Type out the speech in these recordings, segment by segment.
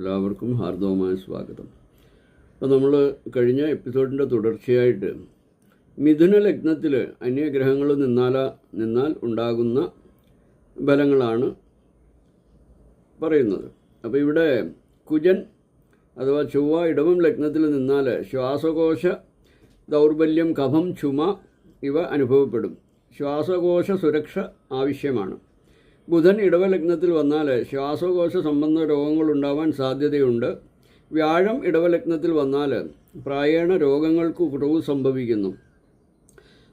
എല്ലാവർക്കും ഹാർദവമായ സ്വാഗതം. അപ്പോൾ നമ്മൾ കഴിഞ്ഞ എപ്പിസോഡിന്റെ തുടർച്ചയായിട്ട് മിഥുന ലഗ്നത്തിൽ അന്യഗ്രഹങ്ങൾ നിന്നാല നിന്നാൽ ഉണ്ടാകുന്ന ബലങ്ങളാണ് പറയുന്നത്. അപ്പോൾ ഇവിടെ കുജൻ അഥവാ ചൊവ്വ ഇടവം ലഗ്നത്തിൽ നിന്നാൽ ശ്വാസകോശ ദൗർബല്യം കഫം ചുമ ഇവ അനുഭവപ്പെടും. ശ്വാസകോശ സുരക്ഷ ആവശ്യമാണ്. ബുധൻ ഇടവലഗ്നത്തിൽ വന്നാൽ ശ്വാസകോശ സംബന്ധ രോഗങ്ങൾ ഉണ്ടാവാൻ സാധ്യതയുണ്ട്. വ്യാഴം ഇടവലഗ്നത്തിൽ വന്നാൽ പ്രായേണ രോഗങ്ങൾക്ക് കുറവ് സംഭവിക്കുന്നു.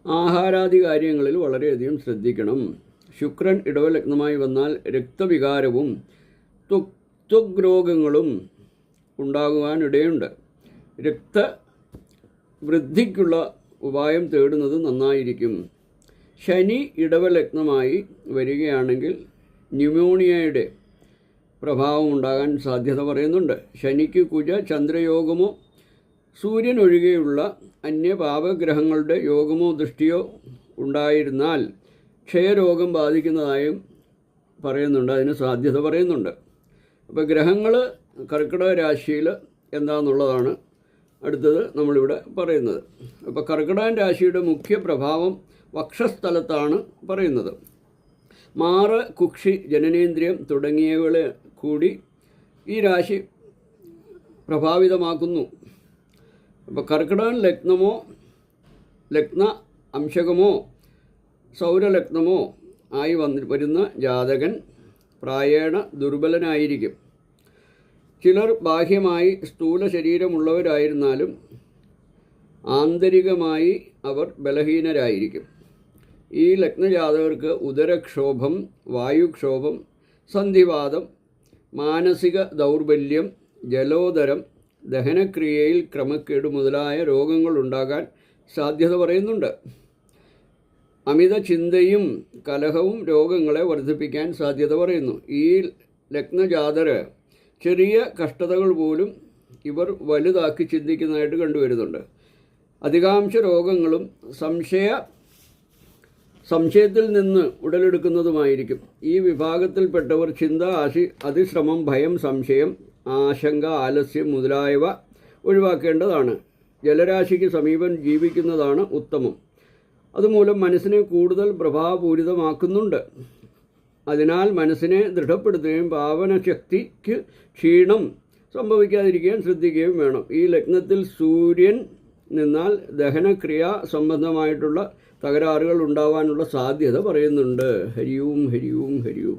ആഹാരാദി കാര്യങ്ങളിൽ വളരെയധികം ശ്രദ്ധിക്കണം. ശുക്രൻ ഇടവലഗ്നമായി വന്നാൽ രക്തവികാരവും ത്വക് തുക് രോഗങ്ങളും ഉണ്ടാകുവാനിടയുണ്ട്. രക്തവൃദ്ധിക്കുള്ള ഉപായം തേടുന്നത് നന്നായിരിക്കും. ശനി ഇടവലഗ്നമായി വരികയാണെങ്കിൽ ന്യൂമോണിയയുടെ പ്രഭാവം ഉണ്ടാകാൻ സാധ്യത പറയുന്നുണ്ട്. ശനിക്ക് കുജ ചന്ദ്രയോഗമോ സൂര്യൻ ഒഴികെയുള്ള അന്യ പാപഗ്രഹങ്ങളുടെ യോഗമോ ദൃഷ്ടിയോ ഉണ്ടായിരുന്നാൽ ക്ഷയരോഗം ബാധിക്കുന്നതായും പറയുന്നുണ്ട്. അതിന് സാധ്യത പറയുന്നുണ്ട്. അപ്പോൾ ഗ്രഹങ്ങൾ കർക്കിടക രാശിയിൽ എന്താണെന്നുള്ളതാണ് അടുത്തത് നമ്മളിവിടെ പറയുന്നത്. അപ്പോൾ കർക്കിടകൻ രാശിയുടെ മുഖ്യ പ്രഭാവം വക്ഷസ്ഥലത്താണ് പറയുന്നത്. മാറ് കുക്ഷി ജനനേന്ദ്രിയം തുടങ്ങിയവകളെ കൂടി ഈ രാശി പ്രഭാവിതമാക്കുന്നു. അപ്പോൾ കർക്കിടകൻ ലഗ്നമോ ലഗ്ന അംശകമോ സൗരലഗ്നമോ ആയി വന്നി വരുന്ന ജാതകൻ പ്രായേണ ദുർബലനായിരിക്കും. ചിലർ ബാഹ്യമായി സ്ഥൂല ശരീരമുള്ളവരായിരുന്നാലും ആന്തരികമായി അവർ ബലഹീനരായിരിക്കും. ഈ ലഗ്നജാതകർക്ക് ഉദരക്ഷോഭം വായുക്ഷോഭം സന്ധിവാദം മാനസിക ദൗർബല്യം ജലോദരം ദഹനക്രിയയിൽ ക്രമക്കേട് മുതലായ രോഗങ്ങൾ ഉണ്ടാകാൻ സാധ്യത പറയുന്നുണ്ട്. അമിത ചിന്തയും കലഹവും രോഗങ്ങളെ വർദ്ധിപ്പിക്കാൻ സാധ്യത പറയുന്നു. ഈ ലഗ്നജാതർ ചെറിയ കഷ്ടതകൾ പോലും ഇവർ വലുതാക്കി ചിന്തിക്കുന്നതായിട്ട് കണ്ടുവരുന്നുണ്ട്. അധികാംശ രോഗങ്ങളും സംശയ സംശയത്തിൽ നിന്ന് ഉടലെടുക്കുന്നതുമായിരിക്കും. ഈ വിഭാഗത്തിൽപ്പെട്ടവർ ചിന്ത ആശി അതിശ്രമം ഭയം സംശയം ആശങ്ക ആലസ്യം മുതലായവ ഒഴിവാക്കേണ്ടതാണ്. ജലരാശിക്ക് സമീപം ജീവിക്കുന്നതാണ് ഉത്തമം. അതുമൂലം മനസ്സിനെ കൂടുതൽ പ്രഭാവപൂരിതമാക്കുന്നുണ്ട്. അതിനാൽ മനസ്സിനെ ദൃഢപ്പെടുത്തുകയും പാവനശക്തിക്ക് ക്ഷീണം സംഭവിക്കാതിരിക്കാൻ ശ്രദ്ധിക്കുകയും വേണം. ഈ ലഗ്നത്തിൽ സൂര്യൻ നിന്നാൽ ദഹനക്രിയ സംബന്ധമായിട്ടുള്ള തകരാറുകൾ ഉണ്ടാവാനുള്ള സാധ്യത പറയുന്നുണ്ട്. ഹരിയും ഹരിയും ഹരിയും.